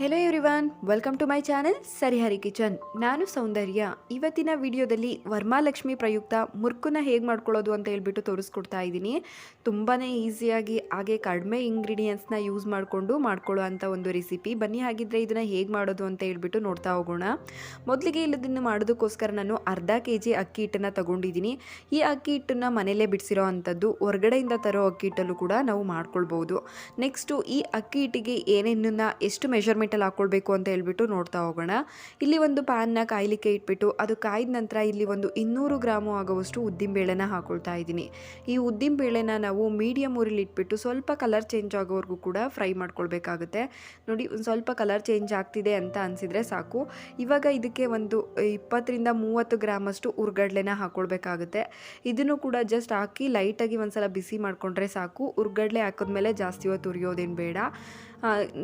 Hello everyone welcome to my channel ಸರಿಹರಿ kitchen ನಾನು ಸೌಂದರ್ಯ. ಇವತ್ತಿನ ವಿಡಿಯೋದಲ್ಲಿ ವರ್ಮಾಲಕ್ಷ್ಮಿ ಪ್ರಯುಕ್ತ ಮುರ್ಕುನ ಹೇಗೆ ಮಾಡ್ಕೊಳ್ಳೋದು ಅಂತ ಹೇಳ್ಬಿಟ್ಟು ತೋರಿಸ್ಕೊಡ್ತಾ ಇದ್ದೀನಿ. ತುಂಬಾ ಈಸಿಯಾಗಿ ಹಾಗೆ ಕಡಿಮೆ ಇಂಗ್ರೀಡಿಯೆಂಟ್ಸ್ನ ಯೂಸ್ ಮಾಡಿಕೊಂಡು ಮಾಡ್ಕೊಳ್ಳೋ ಅಂಥ ಒಂದು ರೆಸಿಪಿ ಬನ್ನಿ ಹಾಗಿದ್ರೆ ಇದನ್ನು ಹೇಗೆ ಮಾಡೋದು ಅಂತ ಹೇಳ್ಬಿಟ್ಟು ನೋಡ್ತಾ ಹೋಗೋಣ. ಮೊದಲಿಗೆ ಇಲ್ಲದನ್ನು ಮಾಡೋದಕ್ಕೋಸ್ಕರ ನಾನು ಅರ್ಧ ಕೆ ಜಿ ಅಕ್ಕಿ ಹಿಟ್ಟನ್ನು ತಗೊಂಡಿದ್ದೀನಿ. ಈ ಅಕ್ಕಿ ಹಿಟ್ಟನ್ನು ಮನೆಯಲ್ಲೇ ಬಿಡಿಸಿರೋ ಅಂಥದ್ದು ಹೊರಗಡೆಯಿಂದ ತರೋ ಅಕ್ಕಿ ಹಿಟ್ಟಲ್ಲೂ ಕೂಡ ನಾವು ಮಾಡ್ಕೊಳ್ಬೋದು ನೆಕ್ಸ್ಟು ಈ ಅಕ್ಕಿ ಹಿಟ್ಟಿಗೆ ಏನೇನನ್ನು ಎಷ್ಟು ಮೆಷರ್ಮೆಂಟಲ್ಲಿ ಹಾಕ್ಕೊಳ್ಬೇಕು ಅಂತ ಹೇಳ್ಬಿಟ್ಟು ನೋಡ್ತಾ ಹೋಗೋಣ. ಇಲ್ಲಿ ಒಂದು ಪ್ಯಾನ್ನ ಕಾಯಲಿಕ್ಕೆ ಇಟ್ಬಿಟ್ಟು ಅದು ಕಾಯ್ದ ನಂತರ ಇಲ್ಲಿ ಒಂದು ಇನ್ನೂರು ಗ್ರಾಮು ಆಗುವಷ್ಟು ಉದ್ದಿನಬೇಳೆನ ಹಾಕೊಳ್ತಾ ಇದ್ದೀನಿ. ಈ ಉದ್ದಿನಬೇಳೆನ ನಾವು ಮೀಡಿಯಮ್ ಊರಿಲಿ ಇಟ್ಬಿಟ್ಟು ಸ್ವಲ್ಪ ಕಲರ್ ಚೇಂಜ್ ಆಗೋವರೆಗೂ ಕೂಡ ಫ್ರೈ ಮಾಡ್ಕೊಳ್ಬೇಕಾಗುತ್ತೆ. ನೋಡಿ, ಒಂದು ಸ್ವಲ್ಪ ಕಲರ್ ಚೇಂಜ್ ಆಗ್ತಿದೆ ಅಂತ ಅನಿಸಿದರೆ ಸಾಕು. ಇವಾಗ ಇದಕ್ಕೆ ಒಂದು ಇಪ್ಪತ್ತರಿಂದ ಮೂವತ್ತು ಗ್ರಾಮಷ್ಟು ಉರ್ಗಡ್ಲೆನ ಹಾಕ್ಕೊಳ್ಬೇಕಾಗುತ್ತೆ ಇದನ್ನು ಕೂಡ ಜಸ್ಟ್ ಹಾಕಿ ಲೈಟಾಗಿ ಒಂದು ಸಲ ಬಿಸಿ ಮಾಡಿಕೊಂಡ್ರೆ ಸಾಕು. ಉರ್ಗಡ್ಲೆ ಹಾಕಿದ್ಮೇಲೆ ಜಾಸ್ತಿ ಹೊತ್ತು ಉರಿಯೋದೇನು ಬೇಡ.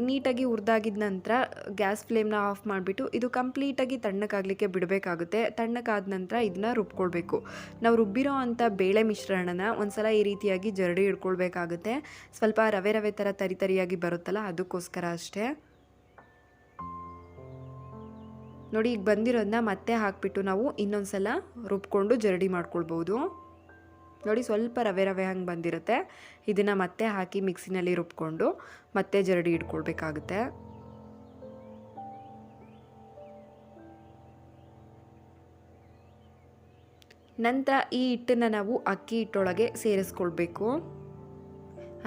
ನೀಟಾಗಿ ಹುರಿದಾಗಿದ ನಂತರ ಗ್ಯಾಸ್ ಫ್ಲೇಮ್ನ ಆಫ್ ಮಾಡಿಬಿಟ್ಟು ಇದು ಕಂಪ್ಲೀಟಾಗಿ ತಣ್ಣಕ್ಕಾಗಲಿಕ್ಕೆ ಬಿಡಬೇಕಾಗುತ್ತೆ. ತಣ್ಣಗಾದ ನಂತರ ಇದನ್ನ ರುಬ್ಕೊಳ್ಬೇಕು. ನಾವು ರುಬ್ಬಿರೋ ಅಂಥ ಬೇಳೆ ಮಿಶ್ರಣನ ಒಂದ್ಸಲ ಈ ರೀತಿಯಾಗಿ ಜರಡಿ ಹಿಡ್ಕೊಳ್ಬೇಕಾಗುತ್ತೆ. ಸ್ವಲ್ಪ ರವೆ ರವೆ ಥರ ತರಿ ತರಿಯಾಗಿ ಬರುತ್ತಲ್ಲ ಅದಕ್ಕೋಸ್ಕರ ಅಷ್ಟೇ. ನೋಡಿ, ಈಗ ಬಂದಿರೋದನ್ನ ಮತ್ತೆ ಹಾಕಿಬಿಟ್ಟು ನಾವು ಇನ್ನೊಂದು ಸಲ ರುಬ್ಕೊಂಡು ಜರಡಿ ಮಾಡ್ಕೊಳ್ಬೋದು. ನೋಡಿ ಸ್ವಲ್ಪ ರವೆ ರವೆ ಹಂಗೆ ಬಂದಿರುತ್ತೆ. ಇದನ್ನು ಮತ್ತೆ ಹಾಕಿ ಮಿಕ್ಸಿನಲ್ಲಿ ರುಬ್ಕೊಂಡು ಮತ್ತೆ ಜರಡಿ ಇಟ್ಕೊಳ್ಬೇಕಾಗುತ್ತೆ. ನಂತರ ಈ ಹಿಟ್ಟನ್ನು ನಾವು ಅಕ್ಕಿ ಹಿಟ್ಟೊಳಗೆ ಸೇರಿಸ್ಕೊಳ್ಬೇಕು.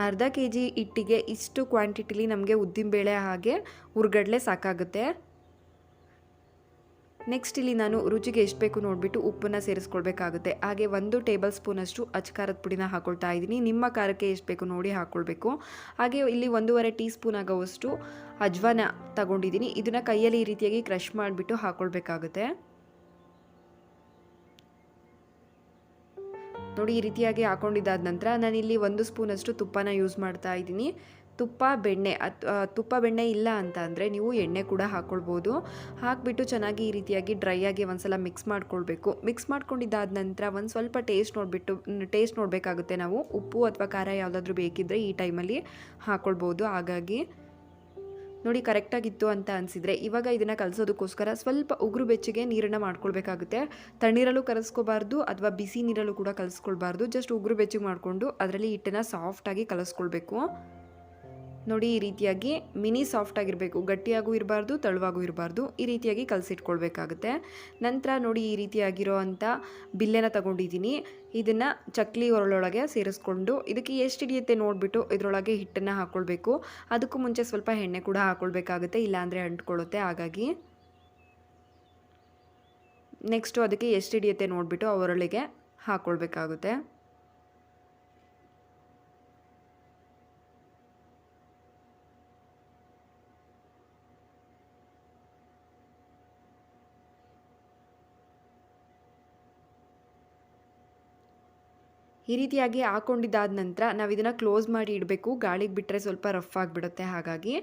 ಅರ್ಧ ಕೆ ಜಿ ಹಿಟ್ಟಿಗೆ ಇಷ್ಟು ಕ್ವಾಂಟಿಟಿಲಿ ನಮಗೆ ಉದ್ದಿನಬೇಳೆ ಹಾಗೆ ಉರ್ಗಡ್ಲೆ ಸಾಕಾಗುತ್ತೆ. ನೆಕ್ಸ್ಟ್ ಇಲ್ಲಿ ನಾನು ರುಚಿಗೆ ಎಷ್ಟು ಬೇಕು ನೋಡಿಬಿಟ್ಟು ಉಪ್ಪನ್ನು ಸೇರಿಸ್ಕೊಳ್ಬೇಕಾಗುತ್ತೆ. ಹಾಗೆ ಒಂದು ಟೇಬಲ್ ಸ್ಪೂನಷ್ಟು ಅಚ್ಕಾರದ ಪುಡಿನ ಹಾಕೊಳ್ತಾ ಇದ್ದೀನಿ. ನಿಮ್ಮ ಖಾರಕ್ಕೆ ಎಷ್ಟು ಬೇಕು ನೋಡಿ ಹಾಕ್ಕೊಳ್ಬೇಕು ಹಾಗೆ ಇಲ್ಲಿ ಒಂದೂವರೆ ಟೀ ಸ್ಪೂನ್ ಆಗೋವಷ್ಟು ಅಜ್ವಾನ ತಗೊಂಡಿದ್ದೀನಿ. ಇದನ್ನು ಕೈಯಲ್ಲಿ ಈ ರೀತಿಯಾಗಿ ಕ್ರಷ್ ಮಾಡಿಬಿಟ್ಟು ಹಾಕ್ಕೊಳ್ಬೇಕಾಗುತ್ತೆ ನೋಡಿ ಈ ರೀತಿಯಾಗಿ ಹಾಕೊಂಡಿದ್ದಾದ ನಂತರ ನಾನಿಲ್ಲಿ ಒಂದು ಸ್ಪೂನಷ್ಟು ತುಪ್ಪನ ಯೂಸ್ ಮಾಡ್ತಾ ಇದ್ದೀನಿ. ತುಪ್ಪ, ಬೆಣ್ಣೆ ತುಪ್ಪ, ಬೆಣ್ಣೆ ಇಲ್ಲ ಅಂತ ಅಂದರೆ ನೀವು ಎಣ್ಣೆ ಕೂಡ ಹಾಕ್ಕೊಳ್ಬೋದು ಹಾಕಿಬಿಟ್ಟು ಚೆನ್ನಾಗಿ ಈ ರೀತಿಯಾಗಿ ಡ್ರೈ ಆಗಿ ಒಂದ್ಸಲ ಮಿಕ್ಸ್ ಮಾಡ್ಕೊಳ್ಬೇಕು. ಮಿಕ್ಸ್ ಮಾಡ್ಕೊಂಡಿದ್ದಾದ ನಂತರ ಒಂದು ಸ್ವಲ್ಪ ಟೇಸ್ಟ್ ನೋಡಿಬಿಟ್ಟು ಟೇಸ್ಟ್ ನೋಡಬೇಕಾಗುತ್ತೆ ನಾವು. ಉಪ್ಪು ಅಥವಾ ಖಾರ ಯಾವುದಾದ್ರೂ ಬೇಕಿದ್ದರೆ ಈ ಟೈಮಲ್ಲಿ ಹಾಕ್ಕೊಳ್ಬೋದು ಹಾಗಾಗಿ ನೋಡಿ ಕರೆಕ್ಟಾಗಿತ್ತು ಅಂತ ಅನಿಸಿದರೆ ಇವಾಗ ಇದನ್ನು ಕಲಸೋದಕ್ಕೋಸ್ಕರ ಸ್ವಲ್ಪ ಉಗುರು ಬೆಚ್ಚಗೆ ನೀರನ್ನು ಮಾಡ್ಕೊಳ್ಬೇಕಾಗುತ್ತೆ. ತಣ್ಣೀರಲ್ಲೂ ಕಲಸ್ಕೋಬಾರ್ದು ಅಥವಾ ಬಿಸಿ ನೀರಲ್ಲೂ ಕೂಡ ಕಲಸ್ಕೊಳ್ಬಾರ್ದು. ಜಸ್ಟ್ ಉಗುರು ಬೆಚ್ಚಗೆ ಮಾಡಿಕೊಂಡು ಅದರಲ್ಲಿ ಹಿಟ್ಟನ್ನು ಸಾಫ್ಟಾಗಿ ಕಲಿಸ್ಕೊಳ್ಬೇಕು. ನೋಡಿ, ಈ ರೀತಿಯಾಗಿ ಮಿನಿ ಸಾಫ್ಟ್ ಆಗಿರಬೇಕು. ಗಟ್ಟಿಯಾಗೂ ಇರಬಾರ್ದು, ತಳುವಾಗೂ ಇರಬಾರ್ದು. ಈ ರೀತಿಯಾಗಿ ಕಲಸಿಟ್ಕೊಳ್ಬೇಕಾಗುತ್ತೆ. ನಂತರ ನೋಡಿ, ಈ ರೀತಿಯಾಗಿರೋ ಅಂಥ ಬಿಲ್ಲೆನ ತಗೊಂಡಿದ್ದೀನಿ. ಇದನ್ನು ಚಕ್ಲಿ ಒರಳೊಳಗೆ ಸೇರಿಸ್ಕೊಂಡು ಇದಕ್ಕೆ ಎಷ್ಟು ಹಿಡಿಯುತ್ತೆ ನೋಡಿಬಿಟ್ಟು ಇದರೊಳಗೆ ಹಿಟ್ಟನ್ನು ಹಾಕ್ಕೊಳ್ಬೇಕು ಅದಕ್ಕೂ ಮುಂಚೆ ಸ್ವಲ್ಪ ಎಣ್ಣೆ ಕೂಡ ಹಾಕ್ಕೊಳ್ಬೇಕಾಗುತ್ತೆ ಇಲ್ಲಾಂದರೆ ಅಂಟ್ಕೊಳ್ಳುತ್ತೆ. ಹಾಗಾಗಿ ನೆಕ್ಸ್ಟು ಅದಕ್ಕೆ ಎಷ್ಟು ಹಿಡಿಯುತ್ತೆ ನೋಡಿಬಿಟ್ಟು ಅವರೊಳಗೆ ಹಾಕ್ಕೊಳ್ಬೇಕಾಗುತ್ತೆ ಈ ರೀತಿಯಾಗಿ ಹಾಕೊಂಡಿದ್ದಾದ ನಂತರ ನಾವು ಇದನ್ನು ಕ್ಲೋಸ್ ಮಾಡಿ ಇಡಬೇಕು. ಗಾಳಿಗೆ ಬಿಟ್ಟರೆ ಸ್ವಲ್ಪ ರಫ್ ಆಗಿಬಿಡುತ್ತೆ ಹಾಗಾಗಿ.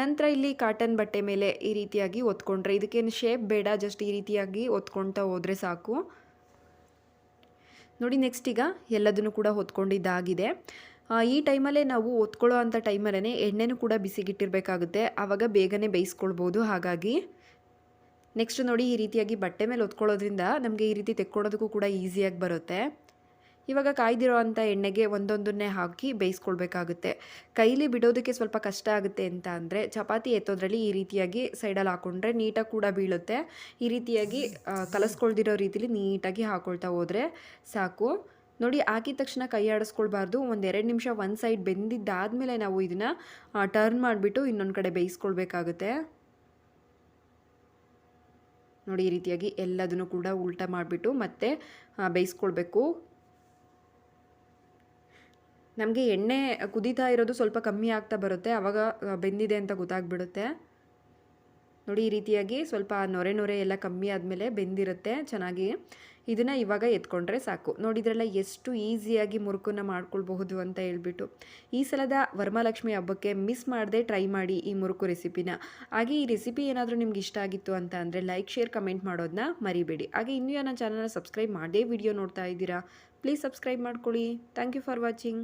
ನಂತರ ಇಲ್ಲಿ ಕಾಟನ್ ಬಟ್ಟೆ ಮೇಲೆ ಈ ರೀತಿಯಾಗಿ ಒತ್ಕೊಂಡ್ರೆ. ಇದಕ್ಕೇನು ಶೇಪ್ ಬೇಡ ಜಸ್ಟ್ ಈ ರೀತಿಯಾಗಿ ಒತ್ಕೊಳ್ತಾ ಹೋದರೆ ಸಾಕು. ನೋಡಿ ನೆಕ್ಸ್ಟ್ ಈಗ ಎಲ್ಲದನ್ನು ಕೂಡ ಹೊತ್ಕೊಂಡಿದ್ದಾಗಿದೆ. ಈ ಟೈಮಲ್ಲೇ ನಾವು ಒತ್ಕೊಳ್ಳೋ ಅಂಥ ಟೈಮಲ್ಲೇ ಎಣ್ಣೆನೂ ಕೂಡ ಬಿಸಿಗಿಟ್ಟಿರಬೇಕಾಗುತ್ತೆ. ಆವಾಗ ಬೇಗನೆ ಬೇಯಿಸ್ಕೊಳ್ಬೋದು ಹಾಗಾಗಿ. ನೆಕ್ಸ್ಟ್ ನೋಡಿ ಈ ರೀತಿಯಾಗಿ ಬಟ್ಟೆ ಮೇಲೆ ಒತ್ಕೊಳ್ಳೋದ್ರಿಂದ ನಮಗೆ ಈ ರೀತಿ ತೆಕ್ಕೊಳ್ಳೋದಕ್ಕೂ ಕೂಡ ಈಸಿಯಾಗಿ ಬರುತ್ತೆ. ಇವಾಗ ಕಾಯ್ದಿರೋ ಅಂಥ ಎಣ್ಣೆಗೆ ಒಂದೊಂದನ್ನೇ ಹಾಕಿ ಬೇಯಿಸ್ಕೊಳ್ಬೇಕಾಗುತ್ತೆ. ಕೈಲಿ ಬಿಡೋದಕ್ಕೆ ಸ್ವಲ್ಪ ಕಷ್ಟ ಆಗುತ್ತೆ ಅಂತ ಅಂದರೆ ಚಪಾತಿ ಎತ್ತೋದ್ರಲ್ಲಿ ಈ ರೀತಿಯಾಗಿ ಸೈಡಲ್ಲಿ ಹಾಕ್ಕೊಂಡ್ರೆ ನೀಟಾಗಿ ಕೂಡ ಬೀಳುತ್ತೆ. ಈ ರೀತಿಯಾಗಿ ಕಲಸ್ಕೊಳ್ದಿರೋ ರೀತಿಲಿ ನೀಟಾಗಿ ಹಾಕ್ಕೊಳ್ತಾ ಹೋದರೆ ಸಾಕು. ನೋಡಿ, ಹಾಕಿದ ತಕ್ಷಣ ಕೈ ಆಡಿಸ್ಕೊಳ್ಬಾರ್ದು. ಒಂದು ಎರಡು ನಿಮಿಷ ಒಂದು ಸೈಡ್ ಬೆಂದಿದ್ದಾದಮೇಲೆ ನಾವು ಇದನ್ನು ಟರ್ನ್ ಮಾಡಿಬಿಟ್ಟು ಇನ್ನೊಂದು ಕಡೆ ಬೇಯಿಸ್ಕೊಳ್ಬೇಕಾಗುತ್ತೆ. ನೋಡಿ, ಈ ರೀತಿಯಾಗಿ ಎಲ್ಲದನ್ನು ಕೂಡ ಉಲ್ಟಾ ಮಾಡಿಬಿಟ್ಟು ಮತ್ತೆ ಬೇಯಿಸ್ಕೊಳ್ಬೇಕು. ನಮಗೆ ಎಣ್ಣೆ ಕುದೀತಾ ಇರೋದು ಸ್ವಲ್ಪ ಕಮ್ಮಿ ಆಗ್ತಾ ಬರುತ್ತೆ ಆವಾಗ ಬೆಂದಿದೆ ಅಂತ ಗೊತ್ತಾಗ್ಬಿಡುತ್ತೆ. ನೋಡಿ, ಈ ರೀತಿಯಾಗಿ ಸ್ವಲ್ಪ ನೊರೆ ನೊರೆ ಎಲ್ಲ ಕಮ್ಮಿ ಆದಮೇಲೆ ಬೆಂದಿರುತ್ತೆ ಚೆನ್ನಾಗಿ. ಇದನ್ನು ಇವಾಗ ಎತ್ಕೊಂಡ್ರೆ ಸಾಕು. ನೋಡಿದ್ರಲ್ಲ ಎಷ್ಟು ಈಸಿಯಾಗಿ ಮುರುಕನ್ನು ಮಾಡ್ಕೊಳ್ಬಹುದು ಅಂತ ಹೇಳ್ಬಿಟ್ಟು. ಈ ಸಲದ ವರಮಹಾಲಕ್ಷ್ಮಿ ಹಬ್ಬಕ್ಕೆ ಮಿಸ್ ಮಾಡದೆ ಟ್ರೈ ಮಾಡಿ ಈ ಮುರುಕು ರೆಸಿಪಿನ. ಹಾಗೆ ಈ ರೆಸಿಪಿ ಏನಾದರೂ ನಿಮ್ಗೆ ಇಷ್ಟ ಆಗಿತ್ತು ಅಂತ ಅಂದರೆ ಲೈಕ್, ಶೇರ್, ಕಮೆಂಟ್ ಮಾಡೋದನ್ನ ಮರಿಬೇಡಿ. ಹಾಗೆ ಇನ್ನೂ ನನ್ನ ಚಾನಲ್ನ ಸಬ್ಸ್ಕ್ರೈಬ್ ಮಾಡೇ ವಿಡಿಯೋ ನೋಡ್ತಾ ಇದ್ದೀರಾ, ಪ್ಲೀಸ್ ಸಬ್ಸ್ಕ್ರೈಬ್ ಮಾಡ್ಕೊಳ್ಳಿ. Thank you for watching.